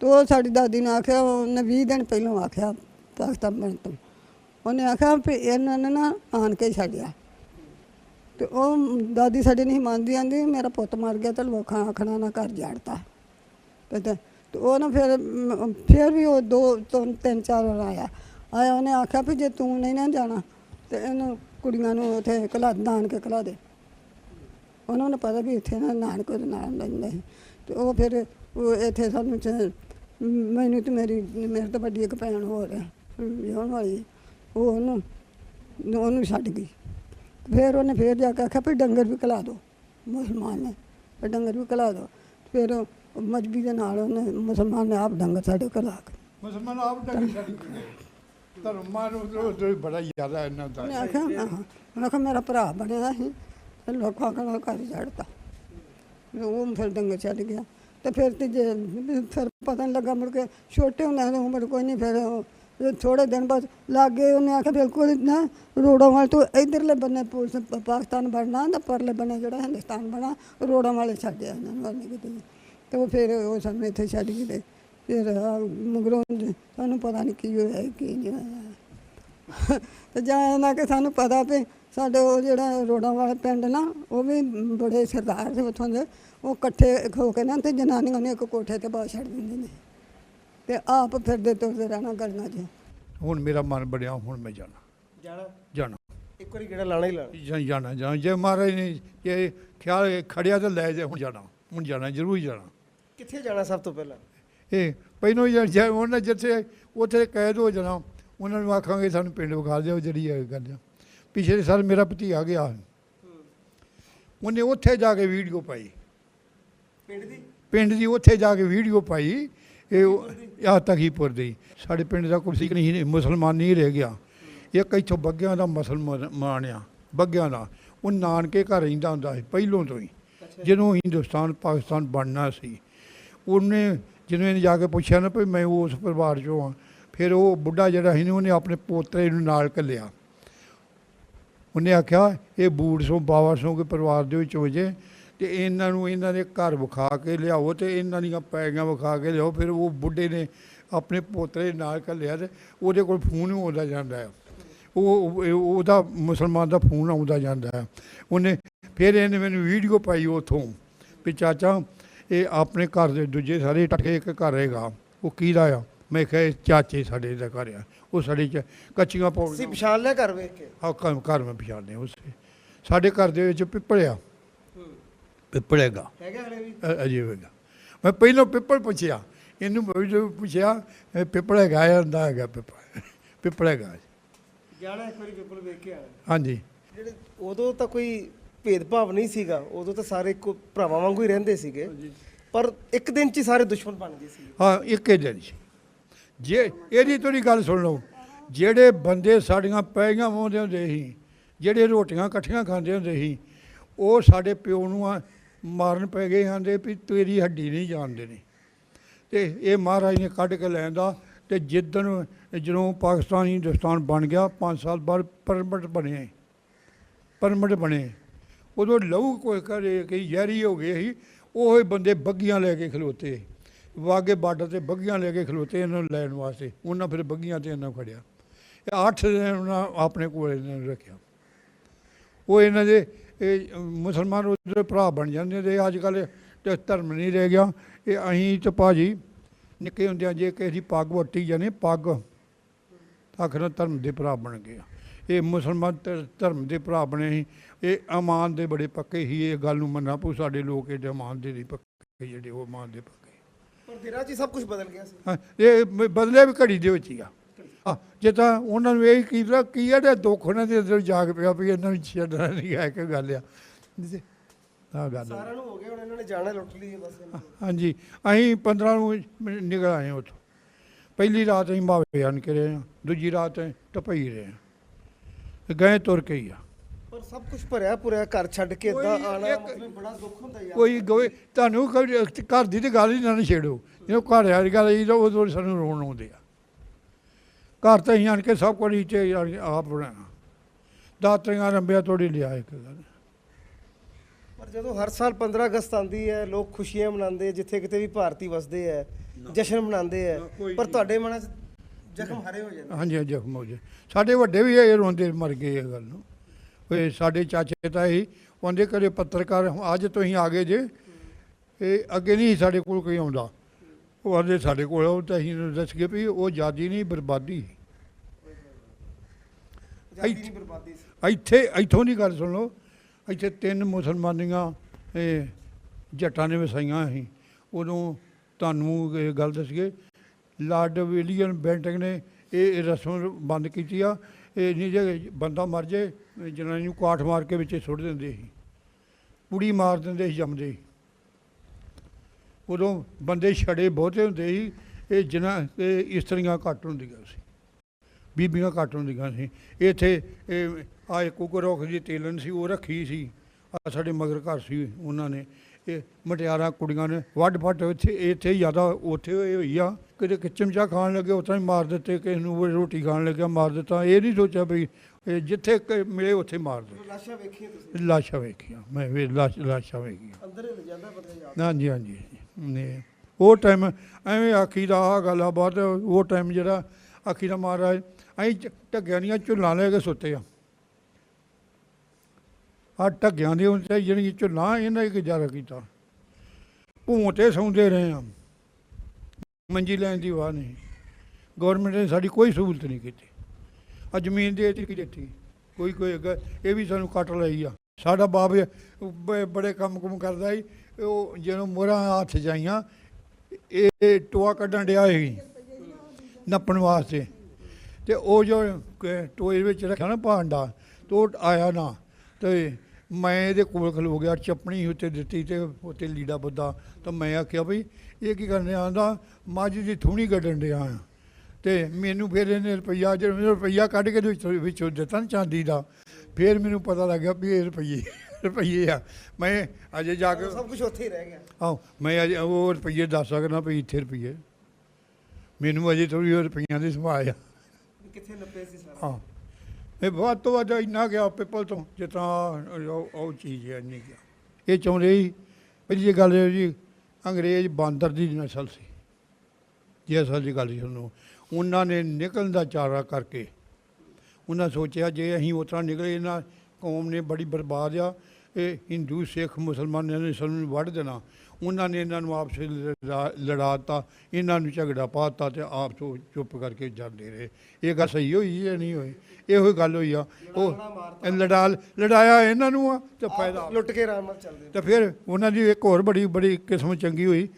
C: ਤੇ ਉਹ ਸਾਡੀ ਦਾਦੀ ਨੇ ਆਖਿਆ, ਉਹਨੇ 20 ਦਿਨ ਪਹਿਲਾਂ ਆਖਿਆ ਪਾਕਿਸਤਾਨ ਬਣ ਤੋਂ। ਉਹਨੇ ਆਖਿਆ ਵੀ ਇਹਨਾਂ ਨੇ ਨਾ ਆਣ ਕੇ ਛੱਡਿਆ। ਤੇ ਉਹ ਦਾਦੀ ਸਾਡੇ ਨਹੀਂ ਮੰਨਦੀ, ਆਂਦੀ ਮੇਰਾ ਪੁੱਤ ਮਰ ਗਿਆ ਤੇ ਲੋਕਾਂ ਆਖਣਾ ਨਾ ਘਰ ਜਾੜਤਾ। ਤੇ ਤੇ ਉਹ ਨਾ ਫਿਰ ਫਿਰ ਵੀ ਉਹ ਦੋ, ਤਿੰਨ ਤਿੰਨ, ਚਾਰ ਵਾਰ ਆਇਆ। ਆਇਆ, ਉਹਨੇ ਆਖਿਆ ਵੀ ਜੇ ਤੂੰ ਨਹੀਂ ਨਾ ਜਾਣਾ ਤੇ ਇਹਨੂੰ ਕੁੜੀਆਂ ਨੂੰ ਉੱਥੇ ਕਲਾ ਦਾਨ ਕੇ ਕਲਾ ਦੇ। ਉਹਨਾਂ ਨੂੰ ਪਤਾ ਵੀ ਇੱਥੇ ਨਾ ਨਾਨਕ ਦੇ ਨਾਲ ਲੈਂਦੇ ਤੇ ਉਹ ਫਿਰ ਉਹ ਇੱਥੇ ਸਾਨੂੰ ਚ- ਮੈਨੂੰ ਤੇ ਮੇਰੀ ਮੇਰੇ ਤੋਂ ਵੱਡੀ ਇੱਕ ਭੈਣ ਹੋਰ ਹੈ ਵਿਆਹਣ ਵਾਲੀ। ਉਹ ਉਹਨੂੰ ਉਹਨੂੰ ਛੱਡ ਗਈ। ਫਿਰ ਉਹਨੇ ਫਿਰ ਜਾ ਕੇ ਆਖਿਆ ਵੀ ਡੰਗਰ ਵੀ ਕਲਾ ਦਿਓ ਮੁਸਲਮਾਨ ਨੇ ਵੀ ਡੰਗਰ ਵੀ ਕਲਾ ਦਿਓ ਫਿਰ ਉਹ ਮਜਬੀ ਦੇ ਨਾਲ ਉਹਨੇ ਮੁਸਲਮਾਨ ਨੇ ਆਪ ਡੰਗਰ ਸਾਡੇ ਕਲਾ ਕੇ।
B: ਮੁਸਲਮਾਨ ਆਪ ਡੰਗੀ ਛੱਡ ਧਰਮਾਂ ਨੂੰ ਤੋਂ- ਬੜਾ ਜ਼ਿਆਦਾ ਇਹਨਾਂ ਦਾ।
C: ਉਹਨੇ ਆਖਿਆ ਹਾਂ। ਉਹਨੇ ਆਖਿਆ ਮੇਰਾ ਭਰਾ ਬਣਿਆ ਸੀ ਲੋਕਾਂ ਕੋਲ ਘਰ ਛੱਡਤਾ। ਉਹ ਫਿਰ ਡੰਗਰ ਛੱਡ ਗਿਆ। ਤੇ ਫਿਰ ਤੇ ਜੇ ਫਿਰ ਪਤਾ ਨਹੀਂ ਲੱਗਾ ਮੁੜ ਕੇ ਛੋਟੇ ਹੁੰਦਿਆਂ ਦੀ ਉਮਰ ਕੋਈ ਨਹੀਂ ਫਿਰ ਉਹ ਫਿਰ ਥੋੜੇ ਦਿਨ ਬਾਅਦ ਲਾਗੇ ਉਹਨੇ ਆਖਿਆ, ਬਿਲਕੁਲ ਨਾ ਰੋੜਾਂ ਵਾਲ ਤੋਂ ਇਧਰਲੇ ਬੰਨੇ ਪੁਲਿਸ, ਪਾਕਿਸਤਾਨ ਬਣਨਾ ਤੇ ਪਰਲੇ ਬੰਨੇ ਜਿਹੜਾ ਹਿੰਦੁਸਤਾਨ ਬਣਾ ਰੋੜਾਂ ਵਾਲੇ ਛੱਡਿਆ ਇਹਨਾਂ ਨੂੰ ਉਹਨੇ ਕਿਤੇ। ਤੇ ਉਹ ਫਿਰ ਉਹ ਸਾਨੂੰ ਇੱਥੇ ਛੱਡ ਗਏ ਤੇ ਫਿਰ ਮਗਰੋਂ ਸਾਨੂੰ ਪਤਾ ਨਹੀਂ ਕੀ ਹੋਇਆ, ਕੀ ਨਹੀਂ ਹੋਇਆ। ਤੇ ਜਾਂ ਇਹਨਾਂ ਕਿ ਸਾਨੂੰ ਪਤਾ ਵੀ ਸਾਡੇ ਉਹ ਜਿਹੜਾ ਰੋੜਾਂ ਵਾਲੇ ਪਿੰਡ ਨਾ ਉਹ ਵੀ ਬੜੇ ਸਰਦਾਰ ਸੀ ਉੱਥੋਂ ਦੇ ਉਹ ਇਕੱਠੇ ਹੋ ਕੇ ਨਾ ਤੇ ਜਨਾਨੀਆਂ ਨੇ ਇੱਕ ਕੋਠੇ ਤੇ ਬਾਹ ਛੱਡ ਦਿੰਦੇ ਨੇ। ਤੇ ਆਪ ਫਿਰਦੇ ਤੁਰਦੇ ਰਹਿਣਾ ਗਲੀਆਂ 'ਚ
B: ਹੁਣ ਮੇਰਾ ਮਨ ਬਣਿਆ ਹੁਣ ਮੈਂ ਜਾਣਾ।
A: ਜਾਣਾ?
B: ਜਾਣਾ।
A: ਇੱਕ ਵਾਰੀ ਗੇੜਾ ਲਾਣਾ ਹੀ ਲਾਣਾ
B: ਜਾਂ ਜਾਣਾ ਜਾਣਾ ਜੇ ਮਹਾਰਾਜ ਨੇ ਜੇ ਖਿਆਲ ਖੜਿਆ ਤਾਂ ਲੈ ਜਾ ਹੁਣ ਜਾਣਾ। ਹੁਣ ਜਾਣਾ ਜ਼ਰੂਰ ਜਾਣਾ।
A: ਕਿੱਥੇ ਜਾਣਾ ਸਭ ਤੋਂ ਪਹਿਲਾਂ?
B: ਇਹ ਪਹਿਲੋਂ ਜੇ ਜੇ ਉਹਨਾਂ ਜਿੱਥੇ ਉੱਥੇ ਕੈਦ ਹੋ ਜਾਣਾ। ਉਹਨਾਂ ਨੂੰ ਆਖਾਂਗੇ ਸਾਨੂੰ ਪਿੰਡ ਵਿਖਾ ਦਿਓ ਜਿਹੜੀ ਇਹ ਗੱਲ ਆ। ਪਿਛਲੇ ਸਾਲ ਮੇਰਾ ਭਤੀਆ ਗਿਆ ਉਹਨੇ ਉੱਥੇ ਜਾ ਕੇ ਵੀਡੀਓ ਪਾਈ।
A: ਪਿੰਡ ਦੀ?
B: ਪਿੰਡ ਦੀ ਉੱਥੇ ਜਾ ਕੇ ਵੀਡੀਓ ਪਾਈ। ਇਹ ਆ ਤਖੀਪੁਰ ਦੀ। ਸਾਡੇ ਪਿੰਡ ਦਾ ਕੋਈ ਸਿੱਖ ਨਹੀਂ ਮੁਸਲਮਾਨ ਨਹੀਂ ਰਹਿ ਗਿਆ। ਇੱਕ ਇੱਥੋਂ ਬੱਗਿਆਂ ਦਾ ਮੁਸਲਮਾਨ ਆ ਬੱਗਿਆਂ ਦਾ। ਉਹ ਨਾਨਕੇ ਘਰ ਰਹਿੰਦਾ ਹੁੰਦਾ ਸੀ ਪਹਿਲੋਂ ਤੋਂ ਹੀ। ਜਦੋਂ ਹਿੰਦੁਸਤਾਨ ਪਾਕਿਸਤਾਨ ਬਣਨਾ ਸੀ। ਉਹਨੇ ਜਦੋਂ ਇਹਨੇ ਜਾ ਕੇ ਪੁੱਛਿਆ ਨਾ ਵੀ ਮੈਂ ਉਸ ਪਰਿਵਾਰ ਚੋਂ ਆ ਫਿਰ ਉਹ ਬੁੱਢਾ ਜਿਹੜਾ ਸੀ ਨਾ, ਉਹਨੇ ਆਪਣੇ ਪੋਤਰੇ ਨੂੰ ਨਾਲ ਘੱਲਿਆ। ਉਹਨੇ ਆਖਿਆ, ਇਹ ਬੂੜ ਸੋਂ, ਬਾਵਾ ਸੋਂ ਕੇ ਪਰਿਵਾਰ ਦੇ ਵਿੱਚ ਹੋ ਜੇ ਤੇ ਇਹਨਾਂ ਨੂੰ ਇਹਨਾਂ ਦੇ ਘਰ ਵਿਖਾ ਕੇ ਲਿਆਓ ਤੇ ਇਹਨਾਂ ਦੀਆਂ ਪੈਗਾਂ ਵਿਖਾ ਕੇ ਲਿਆਓ। ਫਿਰ ਉਹ ਬੁੱਢੇ ਨੇ ਆਪਣੇ ਪੋਤਰੇ ਨਾਲ ਘੱਲਿਆ ਤੇ ਉਹਦੇ ਕੋਲ ਫੋਨ ਹੀ ਆਉਂਦਾ ਜਾਂਦਾ ਹੈ ਉਹ ਉਹਦਾ ਮੁਸਲਮਾਨ ਦਾ ਫੋਨ ਆਉਂਦਾ ਜਾਂਦਾ ਹੈ ਉਹਨੇ ਫਿਰ ਇਹਨੇ ਮੈਨੂੰ ਵੀਡੀਓ ਪਾਈ ਉਥੋਂ ਵੀ ਚਾਚਾ, ਇਹ ਆਪਣੇ ਘਰ ਦੇ ਦੂਜੇ ਸਾਰੇ ਟੱਕੇ ਇੱਕ ਘਰ ਹੈਗਾ, ਉਹ ਕਿਹਦਾ ਆ? ਮੈਂ ਕਿਹਾ ਚਾਚੇ ਸਾਡੇ ਦਾ ਘਰ ਆ। ਉਹ ਸਾਡੇ ਚ ਕੱਚੀਆਂ ਪੌੜੀਆਂ
A: ਪਛਾਣ ਲਿਆ ਘਰ ਵੇਖ ਕੇ?
B: ਆ ਘਰ ਘਰ ਮੈਂ ਪਛਾਣਦੇ ਉਸੇ। ਸਾਡੇ ਘਰ ਦੇ ਵਿੱਚ ਪਿੱਪਲ ਆ ਪਿੱਪਲ ਹੈਗਾ
A: ਹੈਗਾ ਹਲੇ ਵੀ
B: ਅਜੇ ਹੈਗਾ। ਮੈਂ ਪਹਿਲਾਂ ਪਿੱਪਲ ਪੁੱਛਿਆ। ਇਹਨੂੰ ਮੈਂ ਜਦੋਂ ਪੁੱਛਿਆ ਇਹ ਪਿੱਪਲ ਹੈਗਾ ਆ ਹੁੰਦਾ ਹੈਗਾ ਪਿੱਪਲ? ਪਿੱਪਲ ਹੈਗਾ
A: ਜਾਣਾ ਇੱਕ ਵਾਰੀ ਪੇਪਰ ਵੇਖ ਕੇ ਆਣਾ।
B: ਹਾਂਜੀ।
A: ਜਿਹੜੇ ਉਦੋਂ ਤਾਂ ਕੋਈ ਭੇਦਭਾਵ ਨਹੀਂ ਸੀਗਾ। ਉਦੋਂ ਤਾਂ ਸਾਰੇ ਇੱਕੋ ਭਰਾਵਾਂ ਵਾਂਗੂ ਹੀ ਰਹਿੰਦੇ ਸੀਗੇ। ਪਰ ਇੱਕ ਦਿਨ 'ਚ ਹੀ ਸਾਰੇ ਦੁਸ਼ਮਣ ਬਣ ਗਏ ਸੀ
B: ਹਾਂ ਇੱਕੇ ਦਿਨ 'ਚ। ਜੇ ਇਹਦੀ ਤੁਹਾਡੀ ਗੱਲ ਸੁਣ ਲਓ। ਜਿਹੜੇ ਬੰਦੇ ਸਾਡੀਆਂ ਪੈਗੀਆਂ ਵਾਉਂਦੇ ਹੁੰਦੇ ਸੀ, ਜਿਹੜੇ ਰੋਟੀਆਂ ਇਕੱਠੀਆਂ ਖਾਂਦੇ ਹੁੰਦੇ ਸੀ, ਉਹ ਸਾਡੇ ਪਿਓ ਨੂੰ ਮਾਰਨ ਪੈ ਗਏ ਆਂਦੇ ਵੀ ਤੇਰੀ ਹੱਡੀ ਨਹੀਂ ਜਾਣਦੇ ਨੇ ਤੇ ਇਹ ਮਹਾਰਾਜ ਨੇ ਕੱਢ ਕੇ ਲੈਂਦਾ ਤੇ ਜਿੱਦਣ ਜਦੋਂ ਪਾਕਿਸਤਾਨ ਹਿੰਦੁਸਤਾਨ ਬਣ ਗਿਆ 5 ਸਾਲ ਬਾਅਦ ਪਰਮਿਟ ਬਣੇ। ਪਰਮਿਟ ਬਣੇ। ਉਦੋਂ ਲਹੂ ਕੋਈ ਕਰੇ ਕਿ ਜ਼ਹਿਰੀ ਹੋ ਗਏ ਸੀ, ਉਹ ਬੰਦੇ ਬੱਗੀਆਂ ਲੈ ਕੇ ਖਲੋਤੇ। ਵਾਗੇ ਬਾਰਡਰ ਤੇ ਬੱਗੀਆਂ ਲੈ ਕੇ ਖਲੋਤੇ ਇਹਨਾਂ ਨੂੰ ਲੈਣ ਵਾਸਤੇ। ਉਹਨਾਂ ਫਿਰ ਬੱਗੀਆਂ ਤੇ ਇਹਨਾਂ ਨੂੰ ਫੜਿਆ ਇਹ ਅੱਠ ਦਿਨ ਉਹਨਾਂ ਆਪਣੇ ਕੋਲ ਇਹਨਾਂ ਨੂੰ ਰੱਖਿਆ। ਉਹ ਇਹਨਾਂ ਦੇ, ਇਹ ਮੁਸਲਮਾਨ ਉਹਦੇ ਭਰਾ ਬਣ ਜਾਂਦੇ ਤੇ ਅੱਜ ਕੱਲ੍ਹ ਤੇ ਧਰਮ ਨਹੀਂ ਰਹਿ ਗਿਆ। ਇਹ ਅਸੀਂ ਤੇ ਭਾਜੀ ਨਿੱਕੇ ਹੁੰਦਿਆਂ ਜੇ ਕਿਸੇ ਦੀ ਪੱਗ ਵੱਟੀ ਜਾਣੀ, ਪੱਗ ਆਖਰ ਧਰਮ ਦੇ ਭਰਾ ਬਣ ਗਏ ਇਹ ਮੁਸਲਮਾਨ ਧਰਮ ਦੇ ਭਰਾ ਬਣੇ ਸੀ। ਇਹ ਅਮਾਨ ਦੇ ਬੜੇ ਪੱਕੇ ਸੀ। ਇਹ ਗੱਲ ਨੂੰ ਮੰਨਣਾ ਪਊ, ਸਾਡੇ ਲੋਕ ਇਹਦੇ ਅਮਾਨ ਦੇ ਨਹੀਂ ਪੱਕੇ ਜਿਹੜੇ ਉਹ ਅਮਾਨ ਦੇ ਪੱਕੇ।
A: ਪਰ ਦਿਨਾਂ 'ਚ ਹੀ ਸਭ ਕੁਝ ਬਦਲ ਗਿਆ ਸੀ।
B: ਹਾਂ, ਇਹ ਮ- ਬਦਲੇ ਵੀ ਘੜੀ ਦੇ ਵਿੱਚ ਹੀ ਆ। ਆ ਜੇ ਤਾਂ ਉਹਨਾਂ ਨੂੰ ਇਹ ਕੀਤਾ ਕੀ ਹੈ ਤੇ ਦੁੱਖ ਉਹਨਾਂ ਦੇ ਅੰਦਰ ਜਾਗ ਪਿਆ ਵੀ ਇਹਨਾਂ ਨੂੰ ਛੱਡਣਾ ਨਹੀਂ ਹੈ ਕਿ ਗੱਲ ਆ। ਆ ਗੱਲ ਆ।
A: ਸਾਰਿਆਂ ਨੂੰ ਹੋ ਗਿਆ ਹੁਣ ਇਹਨਾਂ ਨੇ ਜਾਣਾ ਲੁੱਟ ਲਈ ਹੈ ਬਸ ਇਹਨਾਂ ਨੇ।
B: ਹਾਂਜੀ ਅਸੀਂ 15 ਨੂੰ ਨਿਕਲ ਆਏ ਹਾਂ ਉੱਥੋਂ। ਪਹਿਲੀ ਰਾਤ ਅਸੀਂ ਮਾਵੇ ਆਣ ਕੇ ਰਹੇ ਹਾਂ ਦੂਜੀ ਰਾਤ ਅਸੀਂ ਟਪਈ ਰਹੇ ਹਾਂ। ਤੇ ਗਏ ਤੁਰ ਕੇ ਹੀ ਆ।
A: ਪਰ ਸਭ ਕੁਝ ਭਰਿਆ ਪੁਰਿਆ ਘਰ ਛੱਡ ਕੇ ਇਦਾਂ
B: ਕੋਈ
A: ਆਣਾ ਮਤਲਬ ਬੜਾ ਦੁੱਖ ਹੁੰਦਾ ਯਾਰ।
B: ਕੋਈ ਗੋਏ ਤੁਹਾਨੂੰ ਕੋਈ ਘਰ ਦੀ ਤੇ ਗੱਲ ਹੀ ਨਾ ਛੇੜੋ ਜਦੋਂ ਘਰ ਵਾਲੀ ਗੱਲ ਆਈ ਤਾਂ ਉਦੋਂ ਸਾਨੂੰ ਰੋਣ ਆਉਂਦੇ ਆ। ਘਰ ਤਾਂ ਅਸੀਂ ਆਣ ਕੇ ਸਭ ਕੁਝ ਕੇ ਆਪ ਬਣਾਇਆ ਦਾਤਰੀਆਂ ਰੰਬਿਆ ਤੋੜੀ ਲਿਆ ਇੱਕ ਗੱਲ
A: ਪਰ ਜਦੋਂ ਹਰ ਸਾਲ 15 ਅਗਸਤ ਆਉਂਦੀ ਹੈ ਲੋਕ ਖੁਸ਼ੀਆਂ ਮਨਾਉਂਦੇ ਜਿੱਥੇ ਕਿਤੇ ਵੀ ਭਾਰਤੀ ਵਸਦੇ ਹੈ ਜਸ਼ਨ ਮਨਾਉਂਦੇ ਹੈ
B: ਕੋਈ
A: ਪਰ। ਤੁਹਾਡੇ ਮਨਾਂ 'ਚ ਜ਼ਖਮ ਹਰੇ ਹੋ ਜਾਂਦੇ।
B: ਹਾਂਜੀ ਜ਼ਖਮ ਹੋ ਜੇ ਸਾਡੇ ਵੱਡੇ ਵੀ ਇਹ ਰੋਂਦੇ ਮਰ ਗਏ ਇਹ ਗੱਲ ਨੂੰ। ਸਾਡੇ ਚਾਚੇ ਤਾਂ ਹੀ ਉਹਦੇ ਘਰੇ ਪੱਤਰਕਾਰ ਅੱਜ ਤੁਸੀਂ ਆ ਗਏ ਜੇ। ਇਹ ਅੱਗੇ ਨਹੀਂ ਸਾਡੇ ਕੋਲ ਕੋਈ ਆਉਂਦਾ। ਉਹ ਆਂਦੇ ਸਾਡੇ ਕੋਲ ਆਓ ਤਾਂ ਅਸੀਂ ਦੱਸ ਗਏ ਵੀ ਉਹ ਆਜ਼ਾਦੀ ਨਹੀਂ ਬਰਬਾਦੀ। ਇੱਥੇ- ਇੱਥੇ ਦੀ ਗੱਲ ਸੁਣ ਲਓ। ਇੱਥੇ ਤਿੰਨ ਮੁਸਲਮਾਨੀਆਂ ਇਹ ਜੱਟਾਂ ਨੇ ਵਸਾਈਆਂ ਸੀ। ਉਦੋਂ ਤੁਹਾਨੂੰ ਇਹ ਗੱਲ ਦੱਸੀਏ ਲਾਰਡ ਵਿਲੀਅਮ ਬੈਂਟਿੰਗ ਨੇ ਇਹ ਰਸਮ ਬੰਦ ਕੀਤੀ ਆ। ਇਹ ਨਹੀਂ ਜੇ ਬੰਦਾ ਮਰ ਜੇ ਜਨਾਨੀ ਨੂੰ ਕਾਠ ਮਾਰ ਕੇ ਵਿੱਚ ਸੁੱਟ ਦਿੰਦੇ ਸੀ। ਕੁੜੀ ਮਾਰ ਦਿੰਦੇ ਸੀ, ਜੰਮਦੇ ਸੀ। ਉਦੋਂ ਬੰਦੇ ਛੜੇ ਬਹੁਤੇ ਹੁੰਦੇ ਸੀ, ਇਹ ਜਿਨ੍ਹਾਂ ਇਹ ਇਸਤਰੀਆਂ ਘੱਟ ਹੁੰਦੀਆਂ ਸੀ। ਬੀਬੀਆਂ ਘੱਟ ਹੁੰਦੀਆਂ ਸੀ। ਇੱਥੇ, ਇਹ ਆ ਇੱਕ ਕੁਕਰੋਖ ਦੀ ਤੇਲਨ ਸੀ, ਉਹ ਰੱਖੀ ਸੀ। ਆ ਸਾਡੇ ਮਗਰ ਘਰ ਸੀ ਉਹਨਾਂ ਨੇ। ਇਹ ਮਟਿਆਰਾਂ ਕੁੜੀਆਂ ਨੇ ਵੱਡ ਫੱਟ ਇੱਥੇ ਇੱਥੇ ਜ਼ਿਆਦਾ ਉੱਥੇ ਹੋਈ ਹੋਈ ਆ। ਕਿਤੇ ਕਿ ਚਮਚਾ ਖਾਣ ਲੱਗੇ ਉਤਾਂ ਹੀ ਮਾਰ ਦਿੱਤੇ ਕਿਸੇ ਨੂੰ ਰੋਟੀ ਖਾਣ ਲੱਗਿਆ ਮਾਰ ਦਿੱਤਾ। ਇਹ ਨਹੀਂ ਸੋਚਿਆ ਵੀ ਜਿੱਥੇ ਮਿਲੇ ਉੱਥੇ ਮਾਰ ਦੇ
A: ਲਾਸ਼ਾਂ ਵੇਖੀਆਂ ਤੁਸੀਂ?
B: ਲਾਸ਼ਾਂ ਵੇਖੀਆਂ। ਮੈਂ ਵੀ ਲਾਸ਼ ਲਾਸ਼ਾਂ ਵੇਖੀਆਂ।
A: ਅੰਦਰ ਹੀ ਜਾਂਦਾ ਪਤਾ ਯਾਦ
B: ਹਾਂਜੀ ਹਾਂਜੀ। ਨੇ ਉਹ ਟਾਈਮ ਐਵੇਂ ਆਖੀ ਦਾ ਆ ਗੱਲ ਆ ਬਹੁਤ ਉਹ ਟਾਈਮ ਜਿਹੜਾ ਆਖੀ ਦਾ ਮਹਾਰਾਜ ਝ- ਢੱਗਿਆਂ ਦੀਆਂ ਝੁੱਲਾਂ ਲੈ ਕੇ ਸੁੱਤੇ ਆ। ਆ ਢੱਗਿਆਂ ਦੇ ਉੱਤੇ ਜਿਹੜੀ ਝੁੱਲਾਂ ਇਹਨਾਂ ਹੀ ਗੁਜ਼ਾਰਾ ਕੀਤਾ। ਭੂੰ ਤੇ ਸੌਂਦੇ ਰਹੇ ਆ। ਮੰਜੀ ਲੈਣ ਦੀ ਵਾਹ ਨਹੀਂ। ਗਵਰਨਮੈਂਟ ਨੇ ਸਾਡੀ ਕੋਈ ਸਹੂਲਤ ਨਹੀਂ ਕੀਤੀ। ਆ ਜ਼ਮੀਨ ਦੇ ਦਿੱਤੀ ਦਿੱਤੀ? ਕੋਈ ਕੋਈ ਅੱਗੇ ਇਹ ਵੀ ਸਾਨੂੰ ਕੱਟ ਲਈ ਆ। ਸਾਡਾ ਬਾਪ ਬੜੇ ਕੰਮ ਕੁਮ ਕਰਦਾ ਸੀ। ਉਹ ਜਦੋਂ ਮੋਹਰਾਂ ਹੱਥ ਜਾਈਆਂ ਇਹ ਟੋਆ ਕੱਢਣ ਡਿਆ ਸੀ ਨੱਪਣ ਵਾਸਤੇ। ਤੇ ਉਹ ਜੋ ਟੋਏ ਵਿੱਚ ਰੱਖਿਆ ਨਾ ਭਾਂਡਾ, ਤੇ ਉਹ ਆਇਆ ਨਾ। ਤੇ ਮੈਂ ਇਹਦੇ ਕੋਲ ਖਲੋ ਗਿਆ ਚਪਣੀ ਉੱਤੇ ਦਿੱਤੀ ਤੇ ਉੱਤੇ ਲੀੜਾ ਬੱਦਾ ਤਾਂ ਮੈਂ ਆਖਿਆ ਵੀ ਇਹ ਕੀ ਕਰਨ ਆਂਦਾ ਮੱਝ ਦੀ ਥੂਣੀ ਕੱਢਣ ਡਿਆ ਆ। ਤੇ ਮੈਨੂੰ ਫਿਰ ਇਹਨੇ ਰੁਪਈਆ ਮੈਨੂੰ ਰੁਪਈਆ ਕੱਢ ਕੇ ਵਿੱਚੋਂ ਦਿੱਤਾ ਨਾ ਚਾਂਦੀ ਦਾ ਫਿਰ ਮੈਨੂੰ ਪਤਾ ਲੱਗਿਆ ਵੀ ਇਹ ਰੁਪਈਏ ਰੁਪਈਏ ਆ। ਮੈਂ ਅਜੇ ਜਾ ਕੇ
A: ਸਭ ਕੁਝ ਉੱਥੇ ਹੀ ਰਹਿ ਗਿਆ।
B: ਆਹ ਮੈਂ ਅਜੇ ਉਹ ਰੁਪਈਏ ਦੱਸ ਸਕਦਾ ਵੀ ਇੱਥੇ ਰੁਪਈਏ। ਮੈਨੂੰ ਅਜੇ ਥੋੜੀ ਰੁਪਈਆਂ ਦੀ ਸੰਭਾਲ ਆ
A: ਵੀ ਕਿੱਥੇ ਨੱਪੇ ਸੀ ਸਾਰਾ?
B: ਹਾਂ ਇਹ ਵੱਧ ਤੋਂ ਵੱਧ ਇੰਨਾ ਗਿਆ ਪਿੱਪਲ ਤੋਂ, ਜਿਸ ਤਰ੍ਹਾਂ ਉਹ ਉਹ ਚੀਜ਼ ਹੈ ਇੰਨੀ ਗਿਆ ਇਹ ਚਾਹੁੰਦੇ ਸੀ ਪਹਿਲੀ ਗੱਲ ਹੈ ਜੀ, ਅੰਗਰੇਜ਼ ਬਾਂਦਰ ਦੀ ਨਸਲ ਸੀ। ਜੇ ਅਸਲ ਦੀ ਗੱਲ ਸੀ ਉਹਨੂੰ ਉਹਨਾਂ ਨੇ ਨਿਕਲਣ ਦਾ ਚਾਰਾ ਕਰਕੇ, ਉਹਨਾਂ ਸੋਚਿਆ ਜੇ ਅਸੀਂ ਉਸ ਨਿਕਲੇ, ਇਹਨਾਂ ਕੌਮ ਨੇ ਬੜੀ ਬਰਬਾਦ ਆ, ਇਹ ਹਿੰਦੂ, ਸਿੱਖ, ਮੁਸਲਮਾਨਾਂ ਨੇ ਸਾਨੂੰ ਵੱਢ ਦੇਣਾ। ਉਹਨਾਂ ਨੇ ਇਹਨਾਂ ਨੂੰ ਆਪਸ ਵਿੱਚ ਲੜਾ- ਲੜਾਤਾ ਇਹਨਾਂ ਨੂੰ ਝਗੜਾ ਪਾਤਾ ਤੇ ਆਪ ਚੁੱਪ ਕਰਕੇ ਜਾਂਦੇ ਰਹੇ। ਇਹ ਗੱਲ ਸਹੀ ਹੋਈ ਜਾਂ ਨਹੀਂ ਹੋਈ? ਇਹੋ ਗੱਲ ਹੋਈ ਆ। ਉਹ ਲੜਾ ਲੜਾਇਆ ਇਹਨਾਂ ਨੂੰ ਆ ਤੇ ਫਾਇਦਾ।
A: ਲੁੱਟ ਕੇ ਆਰਾਮ ਨਾਲ ਚੱਲਦੇ
B: ਤੇ ਫਿਰ ਉਹਨਾਂ ਦੀ ਇੱਕ ਹੋਰ ਬੜੀ ਬੜੀ ਕਿਸਮ ਚੰਗੀ ਹੋਈ।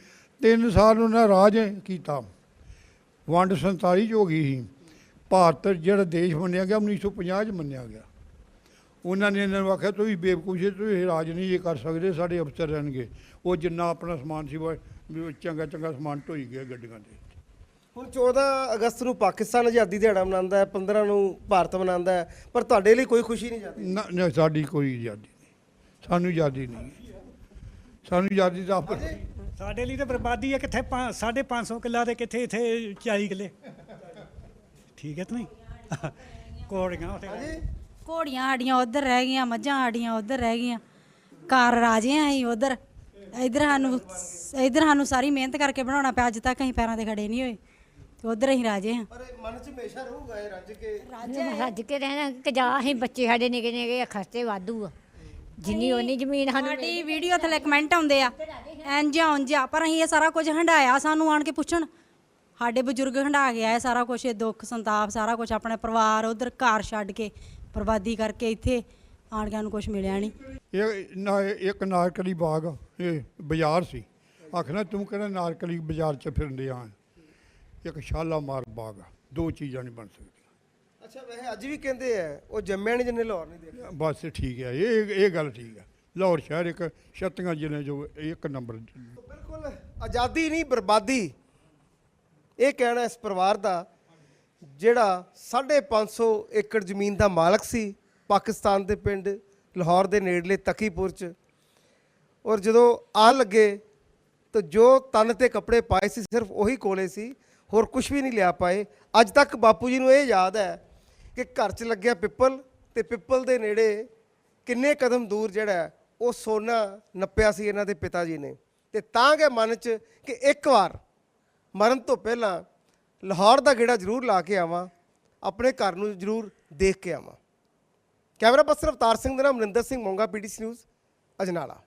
B: ਤਿੰਨ ਸਾਲ ਉਹਨਾਂ ਰਾਜ ਕੀਤਾ। ਵੰਡ 47 ਚ ਹੋ ਗਈ ਸੀ। ਭਾਰਤ ਜਿਹੜਾ ਦੇਸ਼ ਮੰਨਿਆ ਗਿਆ 1950 ਚ ਮੰਨਿਆ ਗਿਆ। ਉਹਨਾਂ ਨੇ ਇਹਨਾਂ ਨੂੰ ਆਖਿਆ ਤੁਸੀਂ ਬੇਵਕੂਫ ਜੀ ਤੁਸੀਂ ਰਾਜ ਨਹੀਂ ਇਹ ਕਰ ਸਕਦੇ ਸਾਡੇ ਅਫਸਰ ਰਹਿਣਗੇ। ਉਹ ਜਿੰਨਾ ਆਪਣਾ ਸਮਾਨ ਸੀ ਚੰਗਾ ਚੰਗਾ ਸਮਾਨ ਢੋਈ ਗਿਆ ਗੱਡੀਆਂ ਤੇ
A: ਹੁਣ 14 ਅਗਸਤ ਨੂੰ ਪਾਕਿਸਤਾਨ ਆਜ਼ਾਦੀ ਦਿਹਾੜਾ ਮਨਾਉਂਦਾ ਹੈ 15 ਨੂੰ ਭਾਰਤ ਮਨਾਉਂਦਾ ਹੈ ਪਰ ਤੁਹਾਡੇ ਲਈ ਕੋਈ ਖੁਸ਼ੀ ਨਹੀਂ ਜਾਂਦੀ
B: ਨਾ ਨਾ ਸਾਡੀ ਕੋਈ ਆਜ਼ਾਦੀ ਨਹੀਂ। ਸਾਨੂੰ ਆਜ਼ਾਦੀ ਨਹੀਂ ਸਾਨੂੰ ਆਜ਼ਾਦੀ ਦਾ
D: ਸਾਡੇ ਲਈ ਤਾਂ ਬਰਬਾਦੀ ਹੈ ਕਿੱਥੇ ਪੰ- ਸਾਢੇ 500 ਕਿੱਲਾ ਤੇ ਕਿੱਥੇ ਇੱਥੇ 40 ਕਿੱਲੇ। ਠੀਕ ਹੈ ਕਿ ਨਹੀਂ? ਕੋੜੀਆਂ ਉੱਥੇ
E: ਘੋੜੀਆਂ ਸਾਡੀਆਂ ਉਧਰ ਰਹਿ ਗਈਆਂ ਮੱਝਾਂ ਸਾਡੀਆਂ ਉਧਰ ਰਹਿ ਗਈਆਂ। ਘਰ ਰਾਜੇ ਆਂ ਅਸੀਂ ਉਧਰ। ਇਧਰ ਸਾਨੂੰ ਇਧਰ ਸਾਨੂੰ ਸਾਰੀ ਮਿਹਨਤ ਕਰਕੇ ਬਣਾਉਣਾ ਪਿਆ ਅੱਜ ਤੱਕ ਅਸੀਂ ਪੈਰਾਂ ਤੇ ਖੜੇ ਨਹੀਂ ਹੋਏ। ਤੇ ਉਧਰ ਅਸੀਂ ਰਾਜੇ ਹਾਂ
A: ਪਰ ਮਨ 'ਚ ਹਮੇਸ਼ਾ ਰਹੂਗਾ ਇਹ ਰੱਜ ਕੇ?
F: ਰੱਜ ਕੇ ਰਹਿਣਾ ਕਿ ਜਾ ਅਸੀਂ ਬੱਚੇ ਸਾਡੇ ਨਿੱਕੇ ਨਿੱਕੇ ਖਰਚੇ ਵਾਧੂ ਆ। ਜਿੰਨੀ ਓਨੀ ਜ਼ਮੀਨ ਸਾਨੂੰ
E: ਸਾਡੀ ਵੀਡੀਓ ਥੱਲੇ ਕਮੈਂਟ ਆਉਂਦੇ ਆ ਇੰਜ ਆ ਪਰ ਅਸੀਂ ਇਹ ਸਾਰਾ ਕੁਝ ਹੰਡਾਇਆ ਸਾਨੂੰ ਆਣ ਕੇ ਪੁੱਛਣ। ਸਾਡੇ ਬਜ਼ੁਰਗ ਹੰਡਾ ਗਿਆ ਇਹ ਸਾਰਾ ਕੁਝ ਇਹ ਦੁੱਖ ਸੰਤਾਪ ਸਾਰਾ ਕੁਝ ਆਪਣੇ ਪਰਿਵਾਰ ਉਧਰ ਘਰ ਛੱਡ ਕੇ। ਬਰਬਾਦੀ ਕਰਕੇ ਇੱਥੇ ਆਣ ਕੇ ਨੂੰ ਕੁਝ ਮਿਲਿਆ ਨਹੀਂ।
B: ਇਹ ਨਾ ਇੱਕ ਨਾਰਕਲੀ ਬਾਗ ਇਹ ਬਾਜ਼ਾਰ ਸੀ। ਆਖਣਾ ਤੂੰ ਕਿਹੜਾ ਨਾਰਕਲੀ ਬਾਜ਼ਾਰ 'ਚ ਫਿਰਦੇ ਆ? ਇੱਕ ਸ਼ਾਲਾਮਾਰ ਬਾਗ ਆ ਦੋ ਚੀਜ਼ਾਂ ਨਹੀਂ ਬਣ ਸਕਦੀਆਂ।
A: ਅੱਛਾ ਵੈਸੇ ਅੱਜ ਵੀ ਕਹਿੰਦੇ ਆ ਉਹ ਜੰਮਿਆ ਨਹੀਂ ਜਿੰਨੇ ਲਾਹੌਰ ਨਹੀਂ ਦੇਖਿਆ।
B: ਬਸ ਠੀਕ ਹੈ ਇਹ ਇਹ ਗੱਲ ਠੀਕ ਹੈ ਲਾਹੌਰ ਸ਼ਹਿਰ ਇੱਕ ਛੱਤੀਆਂ ਜ਼ਿਲ੍ਹੇ ਜੋ ਇੱਕ ਨੰਬਰ
A: ਬਿਲਕੁਲ ਆਜ਼ਾਦੀ ਨਹੀਂ ਬਰਬਾਦੀ। ਇਹ ਕਹਿਣਾ ਇਸ ਪਰਿਵਾਰ ਦਾ ਜਿਹੜਾ 550 ਏਕੜ ਜ਼ਮੀਨ ਦਾ ਮਾਲਕ ਸੀ, ਪਾਕਿਸਤਾਨ ਦੇ ਪਿੰਡ ਲਾਹੌਰ ਦੇ ਨੇੜਲੇ ਤਕੀਪੁਰ ਚ। ਔਰ ਜਦੋਂ ਆ ਲੱਗੇ, ਤਾਂ ਜੋ ਤਨ ਤੇ ਕੱਪੜੇ ਪਾਏ ਸੀ, ਸਿਰਫ ਉਹੀ ਕੋਲੇ ਸੀ, ਹੋਰ ਕੁਝ ਵੀ ਨਹੀਂ ਲਿਆ ਪਾਏ। ਅੱਜ ਤੱਕ ਬਾਪੂ ਜੀ ਨੂੰ ਇਹ ਯਾਦ ਹੈ ਕਿ ਘਰ 'ਚ ਲੱਗਿਆ ਪਿੱਪਲ ਤੇ ਪਿੱਪਲ ਦੇ ਨੇੜੇ ਕਿੰਨੇ ਕਦਮ ਦੂਰ ਜਿਹੜਾ ਉਹ ਸੋਨਾ ਨੱਪਿਆ ਸੀ ਇਹਨਾਂ ਦੇ ਪਿਤਾ ਜੀ ਨੇ। ਤੇ ਤਾਂ ਗਏ ਮਨ 'ਚ ਕਿ ਇੱਕ ਵਾਰ ਮਰਨ ਤੋਂ ਪਹਿਲਾਂ ਲਾਹੌਰ ਦਾ ਗੇੜਾ ਜ਼ਰੂਰ ਲਾ ਕੇ ਆਵਾਂ, ਆਪਣੇ ਘਰ ਨੂੰ ਜ਼ਰੂਰ ਦੇਖ ਕੇ ਆਵਾਂ। ਕੈਮਰਾ ਪਰਸਨ ਅਵਤਾਰ ਸਿੰਘ ਦੇ ਨਾਲ ਮਨਿੰਦਰ ਸਿੰਘ, ਮੋਂਗਾ ਪੀਡੀਸੀ ਨਿਊਜ਼, ਅਜਨਾਲਾ।